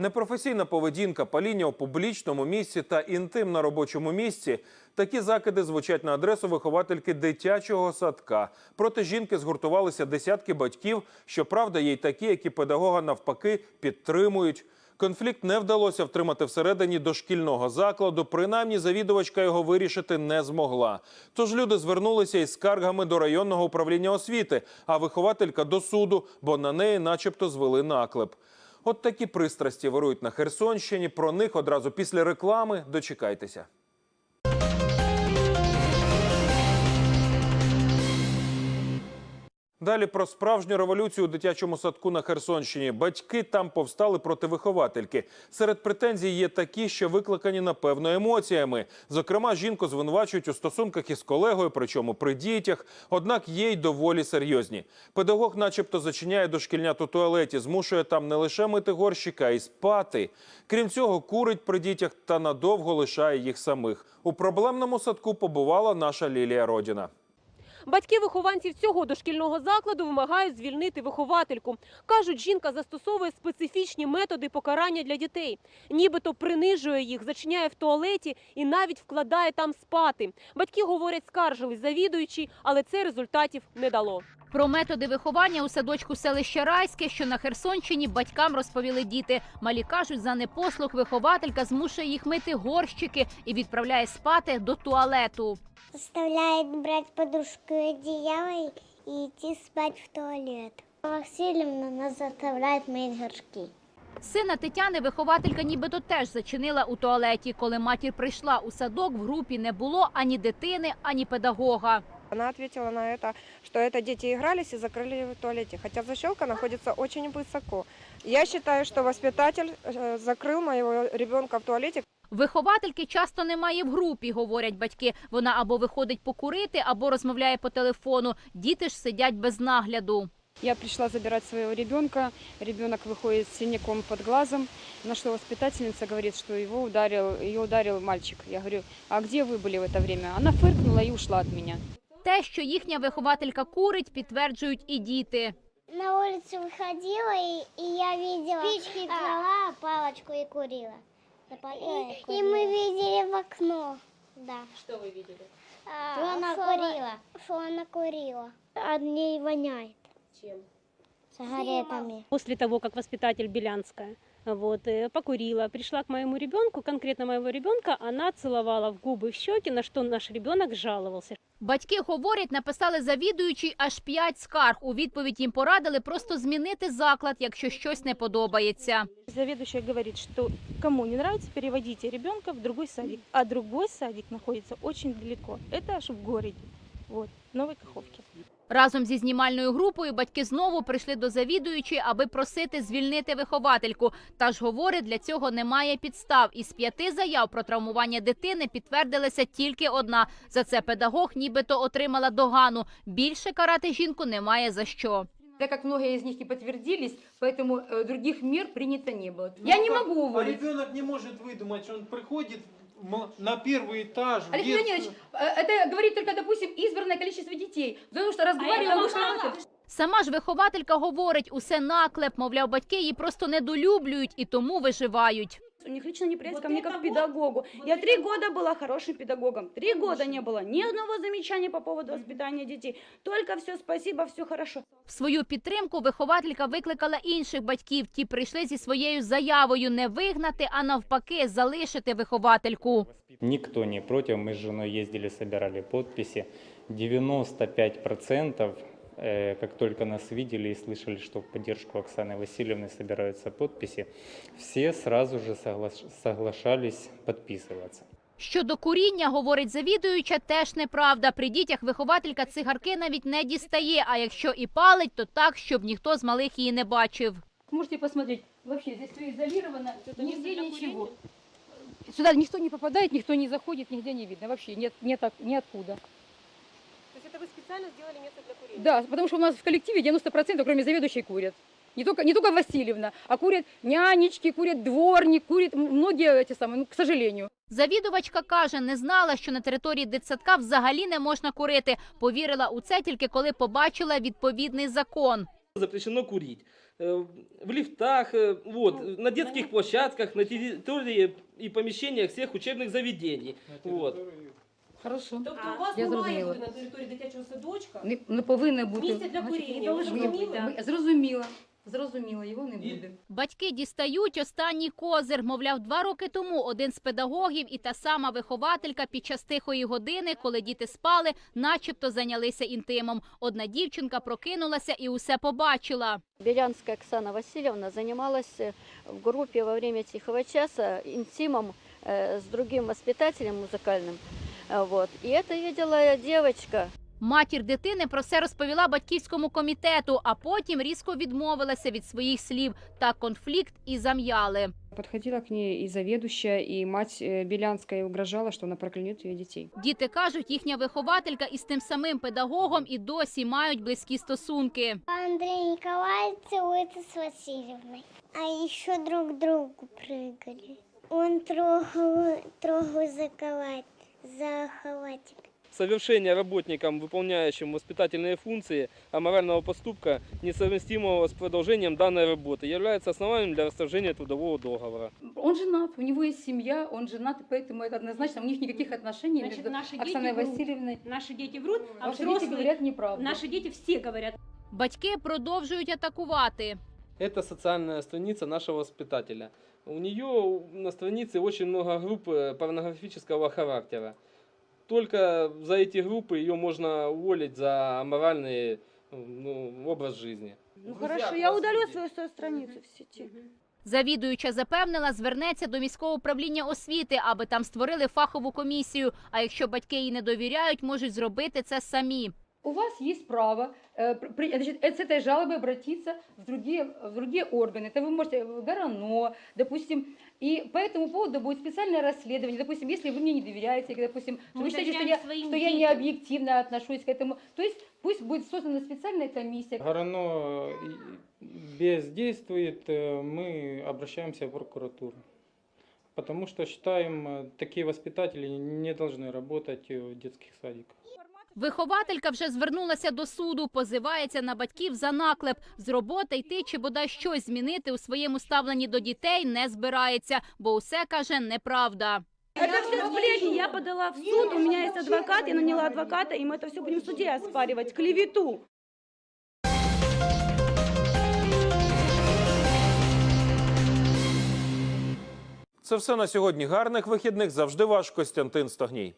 Непрофесійна поведінка, паління у публічному місці та інтим на робочому місці. Такі закиди звучать на адресу виховательки дитячого садка. Проти жінки згуртувалися десятки батьків. Щоправда, є й такі, які педагога навпаки підтримують. Конфлікт не вдалося втримати всередині дошкільного закладу. Принаймні, завідувачка його вирішити не змогла. Тож люди звернулися із скаргами до районного управління освіти, а вихователька до суду, бо на неї, начебто, звели наклеп. От такі пристрасті вирують на Херсонщині. Про них одразу після реклами дочекайтеся. Далі про справжню революцію у дитячому садку на Херсонщині. Батьки там повстали проти виховательки. Серед претензій є такі, що викликані напевно емоціями. Зокрема, жінку звинувачують у стосунках із колегою, причому при дітях. Однак є й доволі серйозні. Педагог, начебто, зачиняє дошкільнят у туалеті, змушує там не лише мити горщика, а й спати. Крім цього, курить при дітях та надовго лишає їх самих. У проблемному садку побувала наша Лілія Родіна. Батьки вихованців цього дошкільного закладу вимагають звільнити виховательку. Кажуть, жінка застосовує специфічні методи покарання для дітей. Нібито принижує їх, зачиняє в туалеті і навіть вкладає там спати. Батьки говорять, скаржились завідуючі, але це результатів не дало. Про методи виховання у садочку селища Райське, що на Херсонщині, батькам розповіли діти. Малі кажуть, за непослух вихователька змушує їх мити горщики і відправляє спати до туалету. заставляет брать подушку и одеяло и идти спать в туалет. Васильевна нас заставляет мыть горшки. Сина Тетяни вихователька нібито теж зачинила у туалеті. Коли матір прийшла у садок, в групі не було ані дитини, ані педагога. Она ответила на это, что это дети игрались и закрыли в туалете, хотя защелка находится очень высоко. Я считаю, что воспитатель э, закрыл моего ребенка в туалете, Виховательки часто немає в групі, говорять батьки. Вона або виходить покурити, або розмовляє по телефону. Діти ж сидять без нагляду. Я пришла забирать своего ребенка, ребенок выходит с синяком под глазом, на что воспитательница говорит, что его ударил, ее ударил мальчик. Я говорю, а где вы были в это время? Она фыркнула и ушла от меня. Те, що їхня вихователька курить, підтверджують і діти. На улицу выходила, и, и я видела... Спички брала, палочку и курила. И, и мы видели в окно. Да. Що ви бачили? Что она курила? Что она курила. От ней воняет Чим? сигаретами. После того, как воспитатель Белянская вот, э, покурила, пришла к моему ребенку, конкретно моего ребенка, она целовала в губы, в щеки, на что наш ребенок жаловался. Батьки говорять, написали завідуючий аж п'ять скарг. У відповідь їм порадили просто змінити заклад, якщо щось не подобається. Заведующая говорит, что кому не нравится, переводите ребенка в другой садик. А другой садик находится очень далеко. Это аж в городе, вот, в Новой Каховке. Разом зі знімальною групою батьки знову прийшли до завідуючої, аби просити звільнити виховательку. Та ж говорить, для цього немає підстав. Із п'яти заяв про травмування дитини підтвердилася тільки одна. За це педагог нібито отримала догану. Більше карати жінку немає за що. Так как многие из них и подтвердились, поэтому э, других мер принято не было. Я не могу А уволить. ребенок не может выдумать, что он приходит м- на первый этаж. в Алексей детскую- Леонидович, э, это говорит только, допустим, избранное количество детей. Потому что разговаривала вышла Сама ж вихователька говорить, усе наклеп, мовляв, батьки її просто недолюблюють і тому виживають. У них лично неприязнь ко мне как к педагогу. Я три года была хорошим педагогом. Три года не было ни одного замечания по поводу воспитания детей. Только все спасибо, все хорошо. В свою підтримку вихователька викликала інших батьків. Ті прийшли зі своєю заявою не вигнати, а навпаки залишити виховательку. Никто не против. Мы с женой ездили, собирали подписи. 95%, э, как только нас видели и слышали, что в поддержку Оксаны Васильевны собираются подписи, все сразу же согла- соглашались подписываться. Щодо куріння, говорить завідуюча, теж неправда. При дітях вихователька цигарки навіть не дістає, а якщо і палить, то так, щоб ніхто з малих її не бачив. Можете посмотреть. Вообще здесь все изолировано, нигде ничего. Сюда никто не попадает, никто не заходит, нигде не видно. Вообще нет, нет от- ниоткуда. специально сделали место для курения? Да, потому что у нас в коллективе 90% кроме заведующей курят. Не только, не только Васильевна, а курят нянечки, курят дворник, курят м- многие эти самые, ну, к сожалению. Завідувачка каже, не знала, що на території дитсадка взагалі не можна курити. Повірила у це тільки коли побачила відповідний закон. запрещено курить. Э, В лифтах, э, вот, на детских площадках, на территории и помещениях всех учебных заведений. Вот. Хорошо. Тобто у вас Я немає зрозуміла. бути на території дитячого садочка Не, не повинно бути. місця для Значить, куріння. Ви ж ми- розуміли? ми- Зрозуміла. Зрозуміла, його не буде. Батьки дістають останній козир. Мовляв, два роки тому один з педагогів і та сама вихователька під час тихої години, коли діти спали, начебто зайнялися інтимом. Одна дівчинка прокинулася і усе побачила. Белянская Оксана Васильевна занималась э, в группе во время тихого часа интимом э, с другим воспитателем музыкальным. Э, Вот. И это видела девочка. Матір дитини про це розповіла батьківському комітету, а потім різко відмовилася від своїх слів. Та конфлікт і зам'яли. Подходила к ней и заведующая, и мать э, Белянская и угрожала, что она проклянет ее детей. Діти кажуть, їхня вихователька із тим самим педагогом і досі мають близькі стосунки. Андрей Николаевич целуется с Васильевной. А еще друг к другу прыгали. Он трогал, трогал за халат, За халатик. Совершение работником, выполняющим воспитательные функции аморального поступка, несовместимого с продолжением данной работы, является основанием для расторжения трудового договора. Он женат, у него есть семья, он женат, и поэтому это однозначно, у них никаких отношений Значит, между наши дети Оксаной врут. Васильевной. Наши дети врут, а дети взрослые, говорят неправду. наши дети все говорят Батьки продовжують атакувати. Это социальная страница нашего воспитателя. У нее на странице очень много групп э, порнографического характера. Только за эти группы ее можно уволить за аморальный ну, образ жизни. Ну хорошо, я удалю свою, свою страницу в сети. Завідуюча запевнила, звернеться до міського управління освіти, аби там створили фахову комісію. А якщо батьки їй не довіряють, можуть зробити це самі. У вас есть право э, при- значит, э, с этой жалобой обратиться в другие, в другие органы. Это вы можете в ГРАНО, допустим. И по этому поводу будет специальное расследование. Допустим, если вы мне не доверяете, допустим, что вы считаете, что я, что я не объективно отношусь к этому. То есть пусть будет создана специальная комиссия. Горано бездействует, э, мы обращаемся в прокуратуру. Потому что считаем, э, такие воспитатели не должны работать в детских садиках. Вихователька вже звернулася до суду, позивається на батьків за наклеп. З роботи йти чи бодай щось змінити у своєму ставленні до дітей не збирається, бо усе каже неправда. Это все сплетни. Я подала в суд, у меня есть адвокат, я наняла адвоката, и мы это все будем в суде оспаривать. Клевету. Це все на сьогодні. Гарних вихідних завжди ваш Костянтин Стогній.